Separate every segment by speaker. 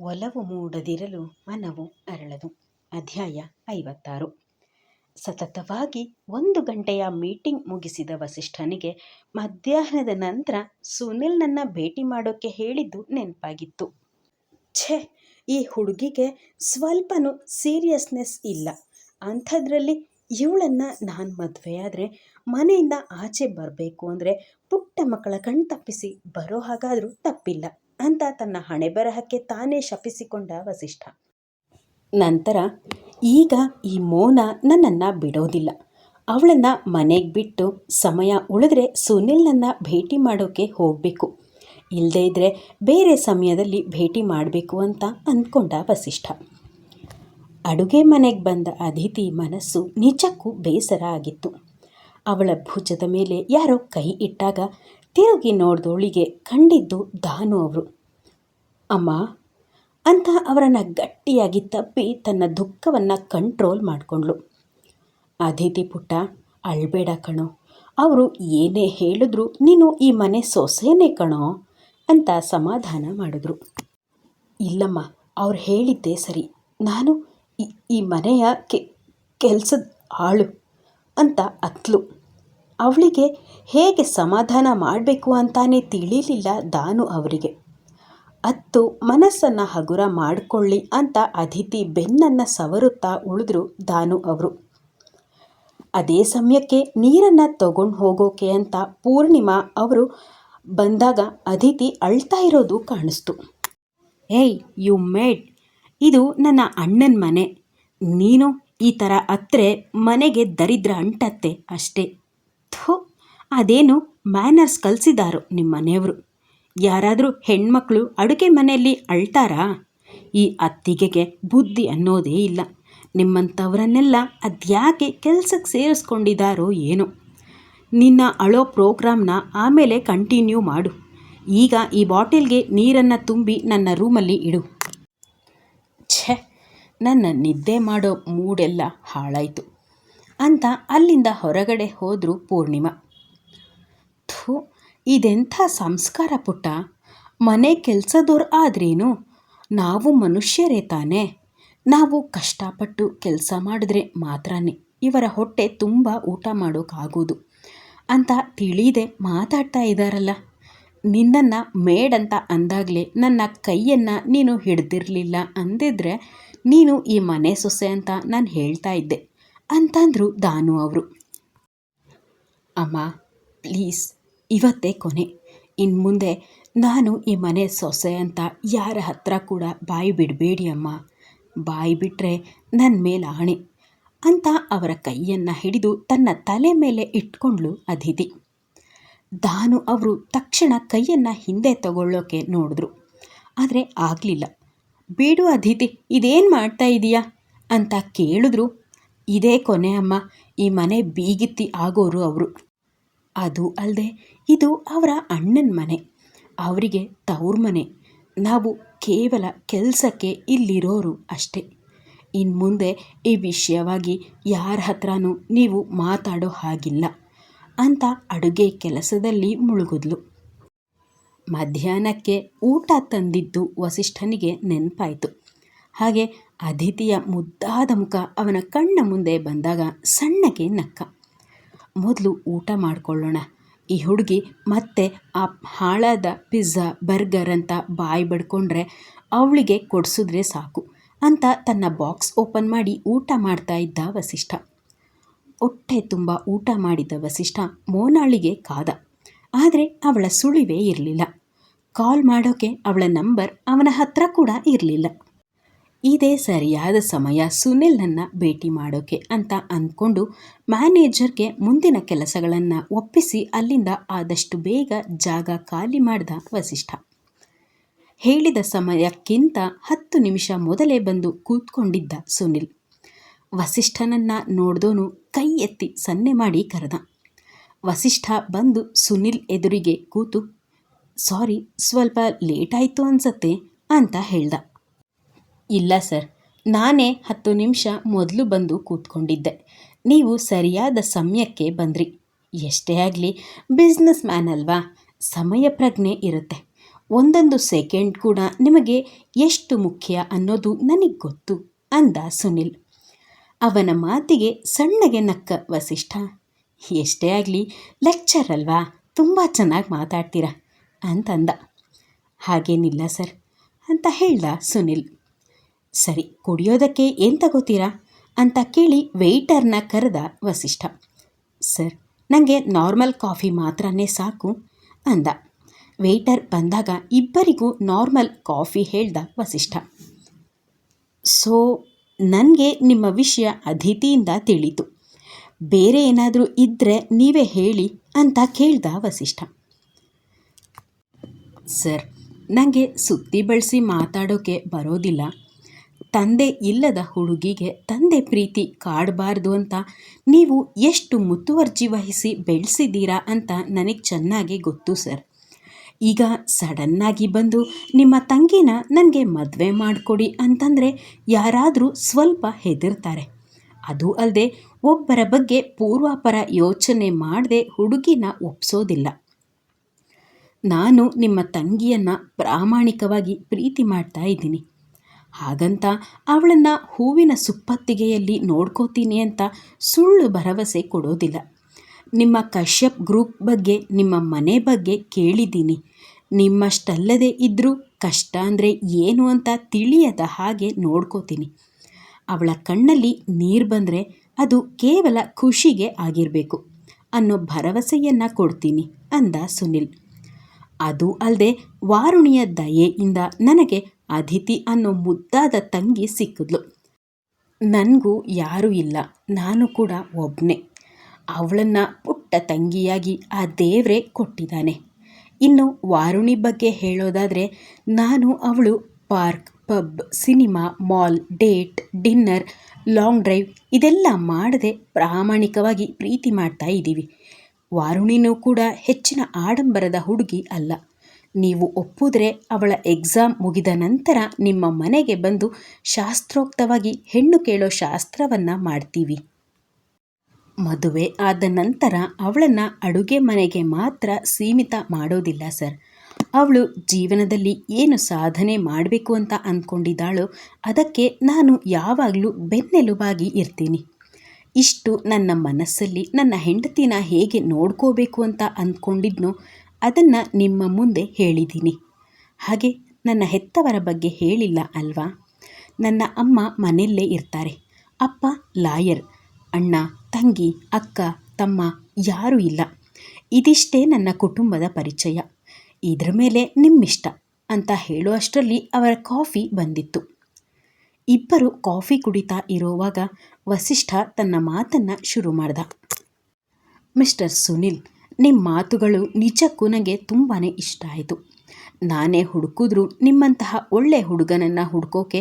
Speaker 1: ಒಲವು ಮೂಡದಿರಲು ಮನವು ಅರಳದು. ಅಧ್ಯಾಯ ಐವತ್ತಾರು. ಸತತವಾಗಿ ಒಂದು ಗಂಟೆಯ ಮೀಟಿಂಗ್ ಮುಗಿಸಿದ ವಸಿಷ್ಠನಿಗೆ ಮಧ್ಯಾಹ್ನದ ನಂತರ ಸುನಿಲ್ನನ್ನು ಭೇಟಿ ಮಾಡೋಕ್ಕೆ ಹೇಳಿದ್ದು ನೆನಪಾಗಿತ್ತು. ಛೇ, ಈ ಹುಡುಗಿಗೆ ಸ್ವಲ್ಪನೂ ಸೀರಿಯಸ್ನೆಸ್ ಇಲ್ಲ. ಅಂಥದ್ರಲ್ಲಿ ಇವಳನ್ನು ನಾನು ಮದುವೆಯಾದರೆ ಮನೆಯಿಂದ ಆಚೆ ಬರಬೇಕು ಅಂದರೆ ಪುಟ್ಟ ಮಕ್ಕಳ ಕಣ್ ತಪ್ಪಿಸಿ ಬರೋ ಹಾಗಾದರೂ ತಪ್ಪಿಲ್ಲ. ಅಂತ ತನ್ನ ಹಣೆ ಬರಹಕ್ಕೆ ತಾನೇ ಶಪಿಸಿಕೊಂಡ ವಸಿಷ್ಠ. ನಂತರ, ಈಗ ಈ ಮೋನ ನನ್ನನ್ನು ಬಿಡೋದಿಲ್ಲ. ಅವಳನ್ನು ಮನೆಗೆ ಬಿಟ್ಟು ಸಮಯ ಉಳಿದ್ರೆ ಸುನಿಲ್ನನ್ನು ಭೇಟಿ ಮಾಡೋಕ್ಕೆ ಹೋಗಬೇಕು. ಇಲ್ಲದೇ ಇದ್ದರೆ ಬೇರೆ ಸಮಯದಲ್ಲಿ ಭೇಟಿ ಮಾಡಬೇಕು ಅಂತ ಅಂದ್ಕೊಂಡ ವಸಿಷ್ಠ. ಅಡುಗೆ ಮನೆಗೆ ಬಂದ ಅತಿಥಿ ಮನಸ್ಸು ನಿಜಕ್ಕೂ ಬೇಸರ ಆಗಿತ್ತು. ಅವಳ ಭುಜದ ಮೇಲೆ ಯಾರೋ ಕೈ ಇಟ್ಟಾಗ ತಿರುಗಿ ನೋಡ್ದೋಳಿಗೆ ಕಂಡಿದ್ದು ದಾನು ಅವರು. ಅಮ್ಮ, ಅಂತ ಅವರನ್ನು ಗಟ್ಟಿಯಾಗಿ ತಪ್ಪಿ ತನ್ನ ದುಃಖವನ್ನು ಕಂಟ್ರೋಲ್ ಮಾಡಿಕೊಂಡ್ಳು. ಅದಿತಿ ಪುಟ್ಟ, ಅಳ್ಬೇಡ ಕಣೋ. ಅವರು ಏನೇ ಹೇಳಿದ್ರು ನೀನು ಈ ಮನೆ ಸೊಸೆನೇ ಕಣೋ ಅಂತ ಸಮಾಧಾನ ಮಾಡಿದ್ರು. ಇಲ್ಲಮ್ಮ, ಅವ್ರು ಹೇಳಿದ್ದೇ ಸರಿ. ನಾನು ಈ ಈ ಮನೆಯ ಕೆ, ಕೆಲಸದ ಆಳು ಅಂತ ಅತ್ಲು. ಅವಳಿಗೆ ಹೇಗೆ ಸಮಾಧಾನ ಮಾಡಬೇಕು ಅಂತಾನೆ ತಿಳಿಲಿಲ್ಲ ದಾನು ಅವರಿಗೆ. ಅತ್ತು ಮನಸ್ಸನ್ನು ಹಗುರ ಮಾಡಿಕೊಳ್ಳಿ ಅಂತ ಅದಿತಿ ಬೆನ್ನನ್ನು ಸವರುತ್ತಾ ಉಳಿದ್ರು ದಾನು ಅವರು. ಅದೇ ಸಮಯಕ್ಕೆ ನೀರನ್ನು ತಗೊಂಡು ಹೋಗೋಕೆ ಅಂತ ಪೂರ್ಣಿಮಾ ಅವರು ಬಂದಾಗ ಅದಿತಿ ಅಳ್ತಾ ಇರೋದು ಕಾಣಿಸ್ತು. ಏಯ್, ಯು ಮೇಡ್! ಇದು ನನ್ನ ಅಣ್ಣನ ಮನೆ. ನೀನು ಈ ಥರ ಅತ್ತರೆ ಮನೆಗೆ ದರಿದ್ರ ಅಂಟತ್ತೆ ಅಷ್ಟೇ. ಥೋ ಅದೇನು ಮ್ಯಾನರ್ಸ್ ಕಲಿಸಿದಾರೋ ನಿಮ್ಮ ಮನೆಯವರು ಯಾರಾದರೂ ಹೆಣ್ಮಕ್ಳು ಅಡುಗೆ ಮನೆಯಲ್ಲಿ ಅಳ್ತಾರಾ? ಈ ಅತ್ತಿಗೆಗೆ ಬುದ್ಧಿ ಅನ್ನೋದೇ ಇಲ್ಲ. ನಿಮ್ಮಂಥವರನ್ನೆಲ್ಲ ಅದ್ಯಾಕೆ ಕೆಲಸಕ್ಕೆ ಸೇರಿಸ್ಕೊಂಡಿದ್ದಾರೋ ಏನೋ. ನಿನ್ನ ಅಳೋ ಪ್ರೋಗ್ರಾಮ್ನ ಆಮೇಲೆ ಕಂಟಿನ್ಯೂ ಮಾಡು. ಈಗ ಈ ಬಾಟಲ್ಗೆ ನೀರನ್ನು ತುಂಬಿ ನನ್ನ ರೂಮಲ್ಲಿ ಇಡು. ಛೆ, ನನ್ನ ನಿದ್ದೆ ಮಾಡೋ ಮೂಡೆಲ್ಲ ಹಾಳಾಯಿತು. ಅಂತ ಅಲ್ಲಿಂದ ಹೊರಗಡೆ ಹೋದರು ಪೂರ್ಣಿಮಾ. ಥೂ, ಇದೆಂಥ ಸಂಸ್ಕಾರ ಪುಟ್ಟ. ಮನೆ ಕೆಲಸದವ್ರು ಆದ್ರೇನು? ನಾವು ಮನುಷ್ಯರೇ ತಾನೇ. ನಾವು ಕಷ್ಟಪಟ್ಟು ಕೆಲಸ ಮಾಡಿದ್ರೆ ಮಾತ್ರನೇ ಇವರ ಹೊಟ್ಟೆ ತುಂಬ ಊಟ ಮಾಡೋಕ್ಕಾಗೋದು ಅಂತ ತಿಳಿದೆ ಮಾತಾಡ್ತಾ ಇದ್ದಾರಲ್ಲ ನಿನ್ನನ್ನು ಮೇಡಂತ ಅಂದಾಗಲೇ ನನ್ನ ಕೈಯನ್ನು ನೀನು ಹಿಡ್ದಿರಲಿಲ್ಲ ಅಂದಿದ್ರೆ ನೀನು ಈ ಮನೆ ಸೊಸೆ ಅಂತ ನಾನು ಹೇಳ್ತಾ ಇದ್ದೆ. ಅಂತಂದರು ದಾನು ಅವರು. ಅಮ್ಮ, ಪ್ಲೀಸ್, ಇವತ್ತೇ ಕೊನೆ. ಇನ್ನು ಮುಂದೆ ನಾನು ಈ ಮನೆ ಸೊಸೆ ಅಂತ ಯಾರ ಹತ್ರ ಕೂಡ ಬಾಯಿ ಬಿಡಬೇಡಿ ಅಮ್ಮ. ಬಾಯಿ ಬಿಟ್ಟರೆ ನನ್ನ ಮೇಲೆ ಆಣೆ ಅಂತ ಅವರ ಕೈಯನ್ನು ಹಿಡಿದು ತನ್ನ ತಲೆ ಮೇಲೆ ಇಟ್ಕೊಂಡ್ಳು ಅದಿತಿ. ದಾನು ಅವರು ತಕ್ಷಣ ಕೈಯನ್ನು ಹಿಂದೆ ತಗೊಳ್ಳೋಕೆ ನೋಡಿದ್ರು. ಆದರೆ ಆಗಲಿಲ್ಲ. ಬೇಡು ಅದಿತಿ, ಇದೇನು ಮಾಡ್ತಾ ಇದೀಯಾ? ಅಂತ ಕೇಳಿದ್ರು ಇದೇ ಕೊನೆ ಅಮ್ಮ. ಈ ಮನೆ ಬೀಗಿತ್ತಿ ಆಗೋರು ಅವರು. ಅದು ಅಲ್ಲದೆ ಇದು ಅವರ ಅಣ್ಣನ ಮನೆ. ಅವರಿಗೆ ತವ್ರ ಮನೆ. ನಾವು ಕೇವಲ ಕೆಲಸಕ್ಕೆ ಇಲ್ಲಿರೋರು ಅಷ್ಟೇ. ಇನ್ನು ಮುಂದೆ ಈ ವಿಷಯವಾಗಿ ಯಾರ ಹತ್ರನೂ ನೀವು ಮಾತಾಡೋ ಹಾಗಿಲ್ಲ ಅಂತ ಅಡುಗೆ ಕೆಲಸದಲ್ಲಿ ಮುಳುಗಿದ್ಲು. ಮಧ್ಯಾಹ್ನಕ್ಕೆ ಊಟ ತಂದಿದ್ದು ವಸಿಷ್ಠನಿಗೆ ನೆನಪಾಯಿತು. ಹಾಗೆ ಅದಿತಿಯ ಮುದ್ದಾದ ಮುಖ ಅವನ ಕಣ್ಣ ಮುಂದೆ ಬಂದಾಗ ಸಣ್ಣಗೆ ನಕ್ಕ. ಮೊದಲು ಊಟ ಮಾಡಿಕೊಳ್ಳೋಣ. ಈ ಹುಡುಗಿ ಮತ್ತೆ ಆ ಹಾಳಾದ ಪಿಜ್ಜಾ, ಬರ್ಗರ್ ಅಂತ ಬಾಯಿ ಬಡ್ಕೊಂಡ್ರೆ ಅವಳಿಗೆ ಕೊಡಿಸಿದ್ರೆ ಸಾಕು ಅಂತ ತನ್ನ ಬಾಕ್ಸ್ ಓಪನ್ ಮಾಡಿ ಊಟ ಮಾಡ್ತಾ ಇದ್ದ ವಸಿಷ್ಠ. ಹೊಟ್ಟೆ ತುಂಬ ಊಟ ಮಾಡಿದ ವಸಿಷ್ಠ ಮೋನಾಳಿಗೆ ಕಾದ. ಆದರೆ ಅವಳ ಸುಳಿವೇ ಇರಲಿಲ್ಲ. ಕಾಲ್ ಮಾಡೋಕ್ಕೆ ಅವಳ ನಂಬರ್ ಅವನ ಹತ್ರ ಕೂಡ ಇರಲಿಲ್ಲ. ಇದೇ ಸರಿಯಾದ ಸಮಯ ಸುನಿಲ್ನನ್ನು ಭೇಟಿ ಮಾಡೋಕೆ ಅಂತ ಅಂದ್ಕೊಂಡು ಮ್ಯಾನೇಜರ್ಗೆ ಮುಂದಿನ ಕೆಲಸಗಳನ್ನು ಒಪ್ಪಿಸಿ ಅಲ್ಲಿಂದ ಆದಷ್ಟು ಬೇಗ ಜಾಗ ಖಾಲಿ ಮಾಡಿದ ವಸಿಷ್ಠ. ಹೇಳಿದ ಸಮಯಕ್ಕಿಂತ ಹತ್ತು ನಿಮಿಷ ಮೊದಲೇ ಬಂದು ಕೂತ್ಕೊಂಡಿದ್ದ ಸುನಿಲ್. ವಸಿಷ್ಠನನ್ನು ನೋಡ್ದೋನು ಕೈ ಎತ್ತಿ ಸನ್ನೆ ಮಾಡಿ ಕರೆದ. ವಸಿಷ್ಠ ಬಂದು ಸುನಿಲ್ ಎದುರಿಗೆ ಕೂತು, ಸಾರಿ, ಸ್ವಲ್ಪ ಲೇಟ್ ಆಯಿತು ಅನ್ಸತ್ತೆ, ಅಂತ ಹೇಳ್ದ. ಇಲ್ಲ ಸರ್. ನಾನೇ ಹತ್ತು ನಿಮಿಷ ಮೊದಲು ಬಂದು ಕೂತ್ಕೊಂಡಿದ್ದೆ. ನೀವು ಸರಿಯಾದ ಸಮಯಕ್ಕೆ ಬಂದ್ರಿ. ಎಷ್ಟೇ ಆಗಲಿ ಬಿಸ್ನೆಸ್ ಮ್ಯಾನ್ ಅಲ್ವಾ? ಸಮಯ ಪ್ರಜ್ಞೆ ಇರುತ್ತೆ. ಒಂದೊಂದು ಸೆಕೆಂಡ್ ಕೂಡ ನಿಮಗೆ ಎಷ್ಟು ಮುಖ್ಯ ಅನ್ನೋದು ನನಗೆ ಗೊತ್ತು ಅಂದ ಸುನಿಲ್. ಅವನ ಮಾತಿಗೆ ಸಣ್ಣಗೆ ನಕ್ಕ ವಸಿಷ್ಠ, ಎಷ್ಟೇ ಆಗಲಿ ಲೆಕ್ಚರ್ ಅಲ್ವಾ? ತುಂಬ ಚೆನ್ನಾಗಿ ಮಾತಾಡ್ತೀರಾ? ಅಂತಂದ. ಹಾಗೇನಿಲ್ಲ ಸರ್, ಅಂತ ಹೇಳ್ದ ಸುನಿಲ್. ಸರಿ, ಕುಡಿಯೋದಕ್ಕೆ ಏನು ತಗೋತೀರಾ? ಅಂತ ಕೇಳಿ ವೆಯ್ಟರ್ನ ಕರೆದ ವಸಿಷ್ಠ. ಸರ್ ನನಗೆ ನಾರ್ಮಲ್ ಕಾಫಿ ಮಾತ್ರನೇ ಸಾಕು, ಅಂದ. ವೆಯ್ಟರ್ ಬಂದಾಗ ಇಬ್ಬರಿಗೂ ನಾರ್ಮಲ್ ಕಾಫಿ ಹೇಳ್ದ ವಸಿಷ್ಠ. ಸೊ, ನನಗೆ ನಿಮ್ಮ ವಿಷಯ ಅತಿಥಿಯಿಂದ ತಿಳಿತು. ಬೇರೆ ಏನಾದರೂ ಇದ್ದರೆ ನೀವೇ ಹೇಳಿ, ಅಂತ ಕೇಳ್ದ ವಸಿಷ್ಠ. ಸರ್ ನನಗೆ ಸುತ್ತಿ ಬಳಸಿ ಮಾತಾಡೋಕ್ಕೆ ಬರೋದಿಲ್ಲ. ತಂದೆ ಇಲ್ಲದ ಹುಡುಗಿಗೆ ತಂದೆ ಪ್ರೀತಿ ಕಾಡಬಾರ್ದು ಅಂತ ನೀವು ಎಷ್ಟು ಮುತುವರ್ಜಿ ವಹಿಸಿ ಬೆಳೆಸಿದ್ದೀರಾ ಅಂತ ನನಗೆ ಚೆನ್ನಾಗಿ ಗೊತ್ತು, ಸರ್. ಈಗ ಸಡನ್ನಾಗಿ ಬಂದು ನಿಮ್ಮ ತಂಗಿನ ನನಗೆ ಮದುವೆ ಮಾಡಿಕೊಡಿ ಅಂತಂದರೆ ಯಾರಾದರೂ ಸ್ವಲ್ಪ ಹೆದರ್ತಾರೆ. ಅದು ಅಲ್ಲದೆ ಒಬ್ಬರ ಬಗ್ಗೆ ಪೂರ್ವಾಪರ ಯೋಚನೆ ಮಾಡದೆ ಹುಡುಗಿನ ಒಪ್ಸೋದಿಲ್ಲ. ನಾನು ನಿಮ್ಮ ತಂಗಿಯನ್ನು ಪ್ರಾಮಾಣಿಕವಾಗಿ ಪ್ರೀತಿ ಮಾಡ್ತಾ ಇದ್ದೀನಿ. ಹಾಗಂತ ಅವಳನ್ನು ಹೂವಿನ ಸುಪ್ಪತ್ತಿಗೆಯಲ್ಲಿ ನೋಡ್ಕೋತೀನಿ ಅಂತ ಸುಳ್ಳು ಭರವಸೆ ಕೊಡೋದಿಲ್ಲ. ನಿಮ್ಮ ಕಶ್ಯಪ್ ಗ್ರೂಪ್ ಬಗ್ಗೆ, ನಿಮ್ಮ ಮನೆ ಬಗ್ಗೆ ಕೇಳಿದ್ದೀನಿ. ನಿಮ್ಮಷ್ಟಲ್ಲದೆ ಇದ್ದರೂ ಕಷ್ಟ ಅಂದರೆ ಏನು ಅಂತ ತಿಳಿಯದ ಹಾಗೆ ನೋಡ್ಕೋತೀನಿ. ಅವಳ ಕಣ್ಣಲ್ಲಿ ನೀರು ಬಂದರೆ ಅದು ಕೇವಲ ಖುಷಿಗೆ ಆಗಿರಬೇಕು ಅನ್ನೋ ಭರವಸೆಯನ್ನು ಕೊಡ್ತೀನಿ ಅಂದ ಸುನಿಲ್. ಅದು ಅಲ್ಲದೆ ವಾರುಣಿಯ ದಯೆಯಿಂದ ನನಗೆ ಅದಿತಿ ಅನ್ನೋ ಮುದ್ದಾದ ತಂಗಿ ಸಿಕ್ಕಿದ್ಲು. ನನಗೂ ಯಾರೂ ಇಲ್ಲ, ನಾನು ಕೂಡ ಒಬ್ಬನೇ ಅವಳನ್ನು ಪುಟ್ಟ ತಂಗಿಯಾಗಿ ಆ ದೇವರೇ ಕೊಟ್ಟಿದ್ದಾನೆ. ಇನ್ನು ವಾರುಣಿ ಬಗ್ಗೆ ಹೇಳೋದಾದರೆ, ನಾನು ಅವಳು park, pub, cinema, mall, date, dinner, long drive ಇದೆಲ್ಲ ಮಾಡದೆ ಪ್ರಾಮಾಣಿಕವಾಗಿ ಪ್ರೀತಿ ಮಾಡ್ತಾ ಇದ್ದೀವಿ ವಾರುಣಿನೂ ಕೂಡ ಹೆಚ್ಚಿನ ಆಡಂಬರದ ಹುಡುಗಿ ಅಲ್ಲ. ನೀವು ಒಪ್ಪಿದ್ರೆ ಅವಳ ಎಕ್ಸಾಮ್ ಮುಗಿದ ನಂತರ ನಿಮ್ಮ ಮನೆಗೆ ಬಂದು ಶಾಸ್ತ್ರೋಕ್ತವಾಗಿ ಹೆಣ್ಣು ಕೇಳೋ ಶಾಸ್ತ್ರವನ್ನು ಮಾಡ್ತೀವಿ. ಮದುವೆ ಆದ ನಂತರ ಅವಳನ್ನು ಅಡುಗೆ ಮನೆಗೆ ಮಾತ್ರ ಸೀಮಿತ ಮಾಡೋದಿಲ್ಲ ಸರ್. ಅವಳು ಜೀವನದಲ್ಲಿ ಏನು ಸಾಧನೆ ಮಾಡಬೇಕು ಅಂತ ಅಂದ್ಕೊಂಡಿದ್ದಾಳೋ ಅದಕ್ಕೆ ನಾನು ಯಾವಾಗಲೂ ಬೆನ್ನೆಲುಬಾಗಿ ಇರ್ತೀನಿ. ಇಷ್ಟು ನನ್ನ ಮನಸ್ಸಲ್ಲಿ ನನ್ನ ಹೆಂಡತಿನ ಹೇಗೆ ನೋಡ್ಕೋಬೇಕು ಅಂತ ಅಂದ್ಕೊಂಡಿದ್ನೋ ಅದನ್ನು ನಿಮ್ಮ ಮುಂದೆ ಹೇಳಿದ್ದೀನಿ. ಹಾಗೆ ನನ್ನ ಹೆತ್ತವರ ಬಗ್ಗೆ ಹೇಳಿಲ್ಲ ಅಲ್ವಾ? ನನ್ನ ಅಮ್ಮ ಮನೆಯಲ್ಲೇ ಇರ್ತಾರೆ. ಅಪ್ಪ ಲಾಯರ್, ಅಣ್ಣ, ತಂಗಿ, ಅಕ್ಕ, ತಮ್ಮ ಯಾರೂ ಇಲ್ಲ. ಇದಿಷ್ಟೇ ನನ್ನ ಕುಟುಂಬದ ಪರಿಚಯ. ಇದ್ರ ಮೇಲೆ ನಿಮ್ಮಿಷ್ಟ ಅಂತ ಹೇಳುವಷ್ಟರಲ್ಲಿ ಅವರ ಕಾಫಿ ಬಂದಿತ್ತು. ಇಬ್ಬರು ಕಾಫಿ ಕುಡಿತಾ ಇರುವಾಗ ವಸಿಷ್ಠ ತನ್ನ ಮಾತನ್ನು ಶುರು ಮಾಡ್ದ. ಮಿಸ್ಟರ್ ಸುನಿಲ್ ನಿಮ್ಮ ಮಾತುಗಳು ನಿಜಕ್ಕೂ ನನಗೆ ತುಂಬಾ ಇಷ್ಟ ಆಯಿತು. ನಾನೇ ಹುಡುಕಿದ್ರೂ ನಿಮ್ಮಂತಹ ಒಳ್ಳೆ ಹುಡುಗನನ್ನು ಹುಡ್ಕೋಕೆ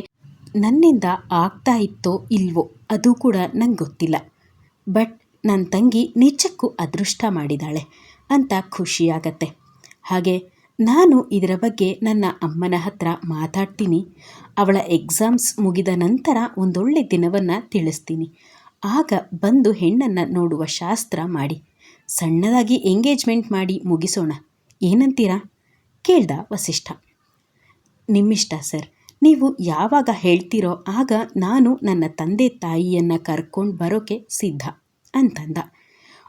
Speaker 1: ನನ್ನಿಂದ ಆಗ್ತಾ ಇತ್ತೋ ಇಲ್ವೋ ಅದು ಕೂಡ ನಂಗೆ ಗೊತ್ತಿಲ್ಲ. ಬಟ್ ನನ್ನ ತಂಗಿ ನಿಜಕ್ಕೂ ಅದೃಷ್ಟ ಮಾಡಿದಾಳೆ ಅಂತ ಖುಷಿಯಾಗತ್ತೆ. ಹಾಗೆ ನಾನು ಇದರ ಬಗ್ಗೆ ನನ್ನ ಅಮ್ಮನ ಹತ್ರ ಮಾತಾಡ್ತೀನಿ. ಅವಳ ಎಕ್ಸಾಮ್ಸ್ ಮುಗಿದ ನಂತರ ಒಂದೊಳ್ಳೆ ದಿನವನ್ನು ತಿಳಿಸ್ತೀನಿ. ಆಗ ಬಂದು ಹೆಣ್ಣನ್ನು ನೋಡುವ ಶಾಸ್ತ್ರ ಮಾಡಿ. ಸಣ್ಣದಾಗಿ ಎಂಗೇಜ್ಮೆಂಟ್ ಮಾಡಿ ಮುಗಿಸೋಣ. ಏನಂತೀರಾ? ಕೇಳ್ದ ವಸಿಷ್ಠ. ನಿಮ್ಮಿಷ್ಟ ಸರ್ ನೀವು ಯಾವಾಗ ಹೇಳ್ತೀರೋ ಆಗ ನಾನು ನನ್ನ ತಂದೆ ತಾಯಿಯನ್ನು ಕರ್ಕೊಂಡು ಬರೋಕೆ ಸಿದ್ಧ ಅಂತಂದ.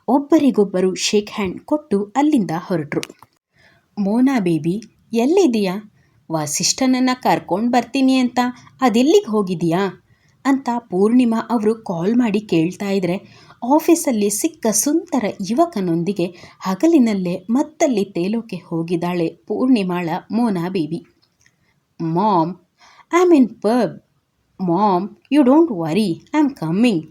Speaker 1: ಒಬ್ಬರಿಗೊಬ್ಬರು ಶೇಕ್ ಹ್ಯಾಂಡ್ ಕೊಟ್ಟು ಅಲ್ಲಿಂದ ಹೊರಟರು. ಮೋನಾ ಬೇಬಿ ಎಲ್ಲಿದೆಯಾ ವಸಿಷ್ಠನನ್ನು ಕರ್ಕೊಂಡು ಬರ್ತೀನಿ ಅಂತ ಅದೆಲ್ಲಿಗೆ ಹೋಗಿದೆಯಾ ಅಂತ ಪೂರ್ಣಿಮಾ ಅವರು ಕಾಲ್ ಮಾಡಿ ಕೇಳ್ತಾ ಇದ್ರೆ ಆಫೀಸಲ್ಲಿ ಸಿಕ್ಕ ಸುಂದರ ಯುವಕನೊಂದಿಗೆ ಹಗಲಿನಲ್ಲೇ ಮತ್ತಲ್ಲಿ ತೇಲೋಕೆ ಹೋಗಿದ್ದಾಳೆ ಪೂರ್ಣಿಮಾಳ Mona baby. Mom, I in pub. Mom, you don't worry, I am coming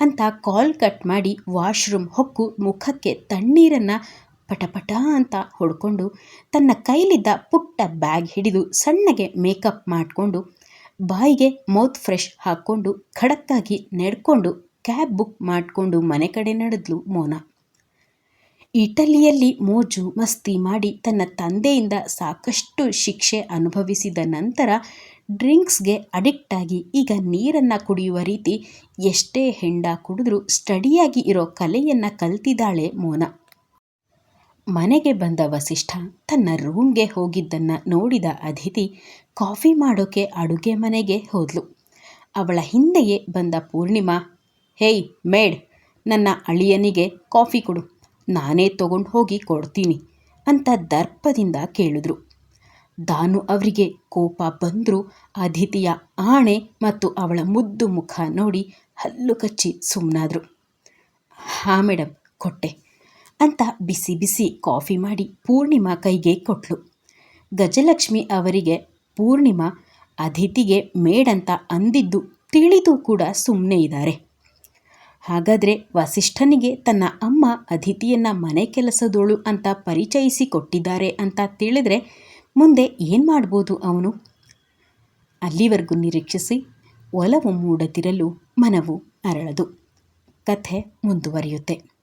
Speaker 1: ಅಂತ ಕಾಲ್ ಕಟ್ ಮಾಡಿ ವಾಶ್ರೂಮ್ ಹೊಕ್ಕು ಮುಖಕ್ಕೆ ತಣ್ಣೀರನ್ನು ಪಟಪಟ ಅಂತ ಹೊಡ್ಕೊಂಡು ತನ್ನ ಕೈಲಿದ್ದ ಪುಟ್ಟ ಬ್ಯಾಗ್ ಹಿಡಿದು ಸಣ್ಣಗೆ ಮೇಕಪ್ ಮಾಡಿಕೊಂಡು ಬಾಯಿಗೆ ಮೌತ್ ಫ್ರೆಶ್ ಹಾಕ್ಕೊಂಡು ಖಡಕ್ಕಾಗಿ ನೆಡ್ಕೊಂಡು ಕ್ಯಾಬ್ ಬುಕ್ ಮಾಡಿಕೊಂಡು ಮನೆ ಕಡೆ ನಡೆದ್ಲು ಮೋನಾ. ಇಟಲಿಯಲ್ಲಿ ಮೋಜು ಮಸ್ತಿ ಮಾಡಿ ತನ್ನ ತಂದೆಯಿಂದ ಸಾಕಷ್ಟು ಶಿಕ್ಷೆ ಅನುಭವಿಸಿದ ನಂತರ ಡ್ರಿಂಕ್ಸ್ಗೆ ಅಡಿಕ್ಟ್ ಆಗಿ ಈಗ ನೀರನ್ನು ಕುಡಿಯುವ ರೀತಿ ಎಷ್ಟೇ ಹೆಂಡ ಕುಡಿದ್ರೂ ಸ್ಟಡಿಯಾಗಿ ಇರೋ ಕಲೆಯನ್ನು ಕಲ್ತಿದ್ದಾಳೆ ಮೋನಾ. ಮನೆಗೆ ಬಂದ ವಸಿಷ್ಠ ತನ್ನ ರೂಮ್ಗೆ ಹೋಗಿದ್ದನ್ನು ನೋಡಿದ ಅತಿಥಿ ಕಾಫಿ ಮಾಡೋಕೆ ಅಡುಗೆ ಮನೆಗೆ ಹೋದ್ಲು. ಅವಳ ಹಿಂದೆಯೇ ಬಂದ ಪೂರ್ಣಿಮಾ ಹೇಯ್, ಮೇಡ್, ನನ್ನ ಅಳಿಯನಿಗೆ ಕಾಫಿ ಕೊಡು. ನಾನೇ ತಗೊಂಡು ಹೋಗಿ ಕೊಡ್ತೀನಿ ಅಂತ ದರ್ಪದಿಂದ ಕೇಳಿದ್ರು. ದಾನು ಅವರಿಗೆ ಕೋಪ ಬಂದರೂ ಅದಿತಿಯ ಆಣೆ ಮತ್ತು ಅವಳ ಮುದ್ದು ಮುಖ ನೋಡಿ ಹಲ್ಲು ಕಚ್ಚಿ ಸುಮ್ಮನಾದ್ರು ಹಾಂ ಮೇಡಮ್ ಕೊಟ್ಟೆ ಅಂತ ಬಿಸಿ ಬಿಸಿ ಕಾಫಿ ಮಾಡಿ ಪೂರ್ಣಿಮಾ ಕೈಗೆ ಕೊಟ್ಲು. ಗಜಲಕ್ಷ್ಮಿ ಅವರಿಗೆ ಪೂರ್ಣಿಮಾ, ಅದಿತಿಗೆ ಮೇಡಂತ ಅಂದಿದ್ದು ತಿಳಿದು ಕೂಡ ಸುಮ್ಮನೆ ಇದ್ದಾರೆ. ಹಾಗಾದರೆ ವಸಿಷ್ಠನಿಗೆ ತನ್ನ ಅಮ್ಮ ಅದಿತಿಯನ್ನು ಮನೆ ಕೆಲಸದೋಳು ಅಂತ ಪರಿಚಯಿಸಿ ಕೊಟ್ಟಿದ್ದಾರೆ ಅಂತ ತಿಳಿದರೆ ಮುಂದೆ ಏನು ಮಾಡ್ಬೋದು ಅವನು? ಅಲ್ಲಿವರೆಗೂ ನಿರೀಕ್ಷಿಸಿ ಒಲವು ಮೂಡದಿರಲು ಮನವು ಅರಳದು. ಕಥೆ ಮುಂದುವರಿಯುತ್ತೆ.